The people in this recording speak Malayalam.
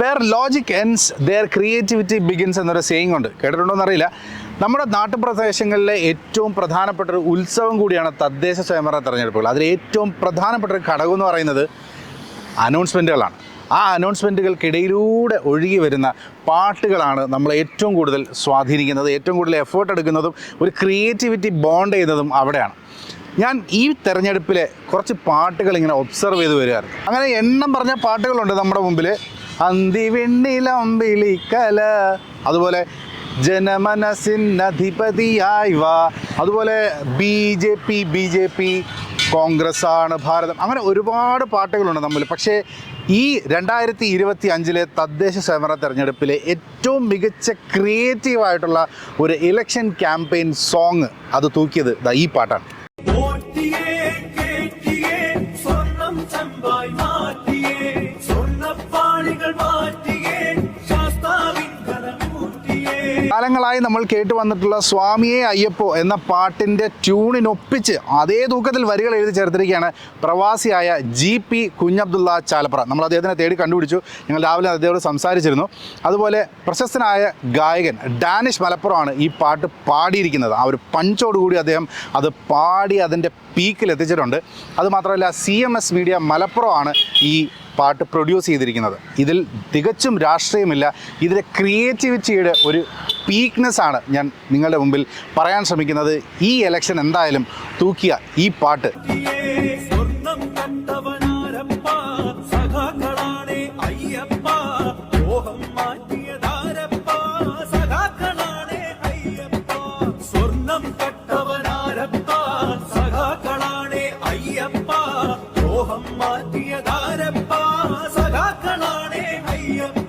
Where logic ends there creativity begins എന്നൊരു സെയിങ് ഉണ്ട്. കേട്ടിട്ടുണ്ടോ എന്നറിയില്ല നമ്മുടെ നാട്ടുപ്രദേശങ്ങളിലെ ഏറ്റവും പ്രധാനപ്പെട്ട ഒരു ഉത്സവം കൂടിയാണ് തദ്ദേശ സ്വയംഭരണ തെരഞ്ഞെടുപ്പുകൾ. അതിൽ ഏറ്റവും പ്രധാനപ്പെട്ട ഒരു ഘടകം എന്ന് പറയുന്നത് അനൗൺസ്മെന്റുകളാണ് ആ അനൗൺസ്മെന്റുകൾക്കിടയിലൂടെ ഒഴുകി വരുന്ന പാട്ടുകളാണ് നമ്മൾ ഏറ്റവും കൂടുതൽ സ്വാധീനിക്കുന്നത് ഏറ്റവും കൂടുതൽ എഫേർട്ട് എടുക്കുന്നതും ഒരു ക്രിയേറ്റിവിറ്റി ബോണ്ട് ചെയ്യുന്നതും അവിടെയാണ്. ഞാൻ ഈ തെരഞ്ഞെടുപ്പിലെ കുറച്ച് പാട്ടുകൾ ഇങ്ങനെ ഒബ്സർവ് ചെയ്ത് വരികയായിരുന്നു അങ്ങനെ എണ്ണം പറഞ്ഞ പാട്ടുകളുണ്ട് നമ്മുടെ മുമ്പിൽ അന്തി വെണ്ണിലമ്പിളിക്കല അതുപോലെ ജനമനസ്സിനധിപതിയായി വാ. അതുപോലെ B J P B J P Congress ആണ് ഭാരതം. അങ്ങനെ ഒരുപാട് പാട്ടുകളുണ്ട് നമ്മൾ പക്ഷേ ഈ രണ്ടായിരത്തി ഇരുപത്തി അഞ്ചിലെ തദ്ദേശ സ്വയംഭരണ തെരഞ്ഞെടുപ്പിലെ ഏറ്റവും മികച്ച ക്രിയേറ്റീവായിട്ടുള്ള ഒരു ഇലക്ഷൻ ക്യാമ്പയിൻ സോങ് അത് തൂക്കിയത് ഈ പാട്ടാണ്. കാലങ്ങളായി നമ്മൾ കേട്ടു വന്നിട്ടുള്ള സ്വാമിയെ അയ്യപ്പോ എന്ന പാട്ടിന്റെ ട്യൂണിനൊപ്പിച്ച് അതേ തൂക്കത്തിൽ വരികൾ എഴുതി ചേർത്തിരിക്കുകയാണ് പ്രവാസിയായ ജി പി കുഞ്ഞബ്ദുള്ള ചാലപ്ര നമ്മൾ അദ്ദേഹത്തിനെ തേടി കണ്ടുപിടിച്ചു. ഞങ്ങൾ രാവിലെ അദ്ദേഹത്തോട് സംസാരിച്ചിരുന്നു. അതുപോലെ പ്രശസ്തനായ ഗായകൻ ഡാനിഷ് മലപ്പുറമാണ് ഈ പാട്ട് പാടിയിരിക്കുന്നത്. ആ ഒരു പഞ്ചോടുകൂടി അദ്ദേഹം അത് പാടി അതിന്റെ പീക്കിൽ എത്തിച്ചിട്ടുണ്ട് അതുമാത്രമല്ല സി എം എസ് മീഡിയ മലപ്പുറമാണ് ഈ പാട്ട് പ്രൊഡ്യൂസ് ചെയ്തിരിക്കുന്നത്. ഇതിൽ തികച്ചും രാഷ്ട്രീയമില്ല. ഇതിലെ ക്രിയേറ്റിവിറ്റിയുടെ ഒരു പീക്നെസ് ആണ് ഞാൻ നിങ്ങളുടെ മുമ്പിൽ പറയാൻ ശ്രമിക്കുന്നത്. ഈ എലക്ഷൻ എന്തായാലും തൂക്കിയ ഈ പാട്ട്. സ്വർണം Maria.